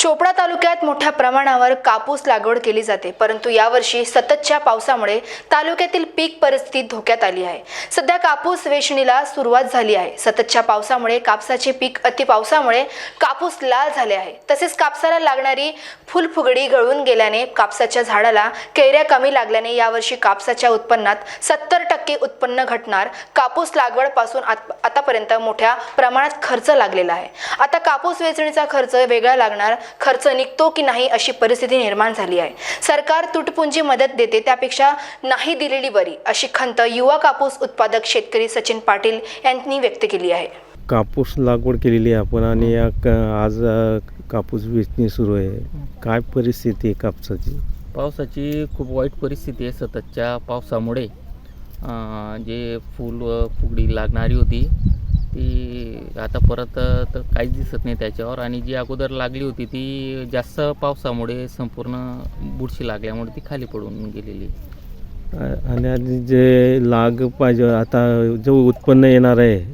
चोपडा तालुक्यात मोठ्या प्रमाणावर कापूस लागवड केली जाते परंतु यावर्षी सततच्या पावसामुळे तालुक्यातील पीक परिस्थिती धोक्यात आली आहे. सध्या कापूस वेचणीला सुरुवात झाली आहे. सततच्या पावसामुळे कापसाचे पीक अतिपावसामुळे कापूस लाल झाले आहे. तसेच कापसाला लागणारी फुलफुगडी गळून गेल्याने कापसाच्या झाडाला कैऱ्या कमी लागल्याने यावर्षी कापसाच्या उत्पन्नात सत्तर टक्के उत्पन्न घटणार. कापूस लागवडपासून आत- आतापर्यंत मोठ्या प्रमाणात खर्च लागलेला आहे. आता कापूस वेचणीचा खर्च वेगळा लागणार. खर्च निघतो की नाही अशी परिस्थिती निर्माण झाली आहे. सरकार तुटपुंजी मदत देते त्यापेक्षा नाही दिलेली बरी अशी खंत युवा कापूस उत्पादक शेतकरी सचिन पाटील यांनी व्यक्त केली आहे. कापूस लागवड केलेली आहे आपण आणि या क- आज कापूस वेचणी सुरू आहे. काय परिस्थिती आहे कापसाची? पावसाची खूप वाईट परिस्थिती आहे सततच्या पावसामुळे. अं, जे फूल व फुगडी लागणारी होती ती आता परत तर काहीच दिसत नाही त्याच्यावर. आणि जी अगोदर लागली होती ती जास्त पावसामुळे संपूर्ण बुरशी लागल्यामुळे ती खाली पडून गेलेली. आणि आधी जे लाग पाहिजे आता जो उत्पन्न येणार आहे.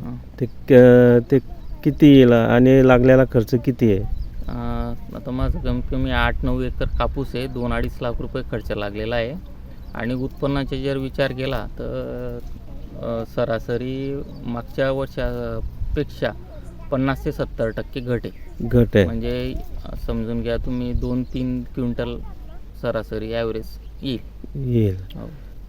ते क- ते किती येईल आणि लागलेला खर्च किती आहे? अं, आता माझं कमीत कमी आठ नऊ एकर कापूस आहे दोन अडीच लाख रुपये खर्च लागलेला आहे. आणि उत्पन्नाचा जर विचार केला तर सरासरी मागच्या वर्षापेक्षा पन्नास ते सत्तर टक्के घट आहे. घट आहे. म्हणजे समजून घ्या तुम्ही दोन तीन क्विंटल सरासरी ॲव्हरेज येईल. येईल. हो.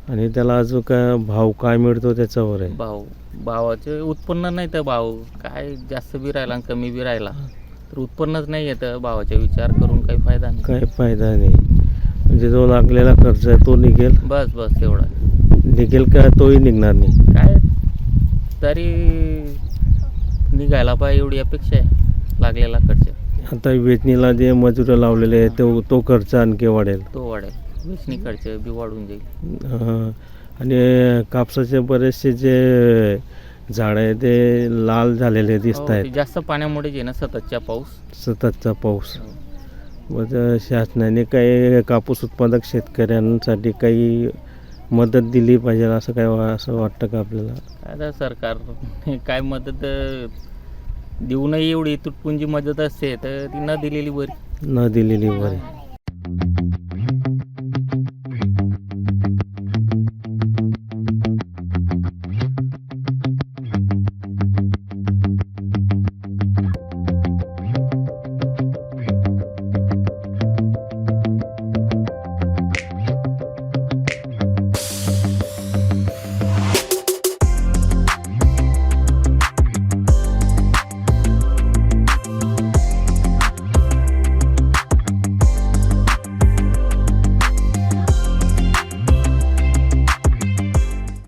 आणि त्याला अजून काय भाव काय मिळतो त्याच्यावर आहे? भाव भावाचे उत्पन्न नाही तर भाव. काय जास्त बी राहिला आणि कमी बी राहिला तर उत्पन्नच नाही येतं भावाचा विचार करून काही फायदा नाही. काय फायदा नाही. म्हणजे जो लागलेला खर्च आहे तो निघेल. बस बस तेवढा निघेल का? तोही निघणार नाही. काय? तरी निघायला पाहिजे एवढी अपेक्षा आहे लागलेला खर्च. आता वेचणीला जे मजुरं लावलेले आहे तो तो खर्च आणखी वाढेल. तो वाढेल. वेचणी खर्च बी वाढून जाईल. आणि कापसाचे बरेचसे जे झाड आहे ते लाल झालेले दिसत हो, आहेत. जास्त पाण्यामुळे जे ना सततच्या पाऊस? सततचा पाऊस. मग शासनाने काही कापूस उत्पादक शेतकऱ्यांसाठी काही मदत दिली पाहिजे असं काय वा- असं वाटतं का आपल्याला? आता सरकार काय मदत अं, देऊनही एवढी. तुटपुंजी मदत असते तर ती न दिलेली बरी. न दिलेली बरी.